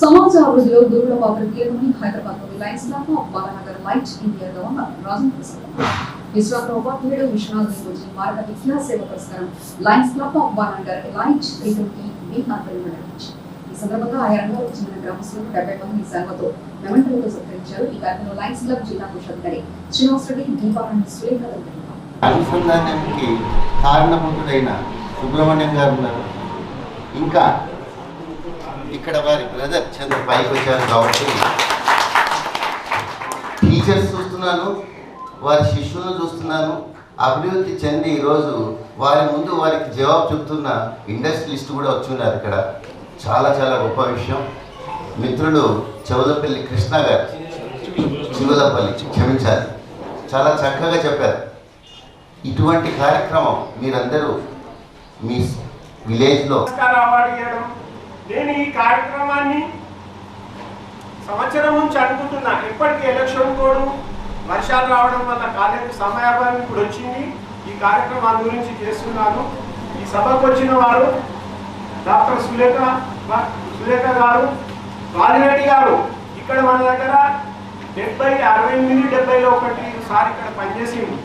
సమాజ అభివృద్ధిలో గురువుల పాత్ర కీలకమని హైదరాబాద్లోని Lions Club of Balanagar light India governor Rajan Prasad. ఇస్రాక్ ఉపాధ్యాయుడు విశ్వనాథ్ గురించి భారత విద్యా సేవ పురస్కారం Lions Club of Balanagar light మీ ఆధ్వర్యంలో నిర్వహించారు ఈ సందర్భంగా ఆయా రంగాలకు చెందిన గ్రామస్తులకు డెబ్బై మంది సేవతో సత్కరించారు. ఈ కార్యక్రమంలో లయన్స్ క్లబ్ జిల్లా కోశాధికారి శ్రీనివాస్ రెడ్డి దీపారాయణ అనుసంధానానికి కారణభూతుడైన సుబ్రహ్మణ్యం గారు ఉన్నారు. ఇంకా ఇక్కడ వారి బ్రదర్ చంద్ర పైకి వచ్చారు కాబట్టి టీచర్స్ చూస్తున్నాను వారి శిష్యులను చూస్తున్నాను. అభివృద్ధి చెంది ఈరోజు వారి ముందు వారికి జవాబు చెప్తున్న ఇండస్ట్రియలిస్ట్ కూడా వచ్చున్నారు ఇక్కడ. చాలా చాలా గొప్ప విషయం. మిత్రుడు చెవులపల్లి కృష్ణ గారు చివలపల్లి క్షమించాలి. చాలా చక్కగా చెప్పారు. ఇటువంటి కార్యక్రమం మీరందరూ మీ విలేజ్లో పురస్కార అవార్డు ఇవ్వడం నేను ఈ కార్యక్రమాన్ని సంవత్సరం నుంచి అనుకుంటున్నా. ఇప్పటికీ ఎలక్షన్ కోడు వర్షాలు రావడం వల్ల కాలేజీ సమయాభావం ఇప్పుడు వచ్చింది. ఈ కార్యక్రమాన్ని గురించి చేస్తున్నాను. ఈ సభకు వచ్చిన వారు డాక్టర్ సులేఖ సులేఖ గారు బాలిరెడ్డి గారు ఇక్కడ మన దగ్గర డెబ్బై అరవై ఎనిమిది డెబ్బైలో ఒకటి సార్ ఇక్కడ పనిచేసింది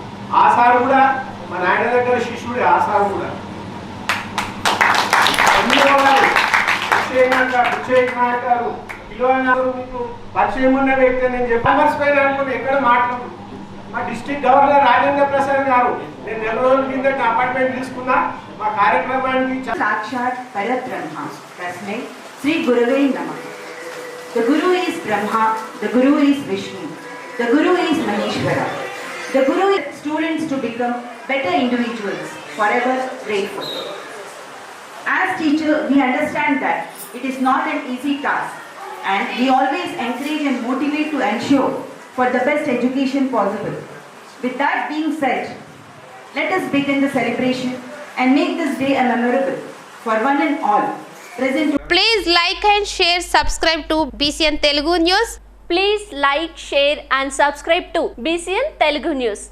ఆ సార్ కూడా మన ఆయన దగ్గర శిష్యుడే ఆ సార్ కూడా. విజయ్ కుమార్ గారు ఇలానారు మీకు పరిచయం ఉన్న వ్యక్తి నేను చెప్పాల్సి పైన అనుకుని ఎక్కడ మాట్లాడు మా డిస్టిక్ గవర్నర్ రాజేంద్ర ప్రసాద్ గారు నేను నెల రోజుల కిందట అపార్ట్మెంట్ తీసుకున్నా మా కార్యక్రమానికి సాక్షాత్ పరబ్రహ్మ తస్మై శ్రీ గురువే నమ The Guru is Brahma, the Guru is Vishnu, the Guru is Maheshwara. The Guru is students to become better individuals, forever grateful. As teacher, we understand that it is not an easy task and we always encourage and motivate to ensure for the best education possible. With that being said, let us begin the celebration and make this day a memorable for one and all present Please like and share, subscribe to BCN Telugu News. Please like, share and subscribe to BCN Telugu News.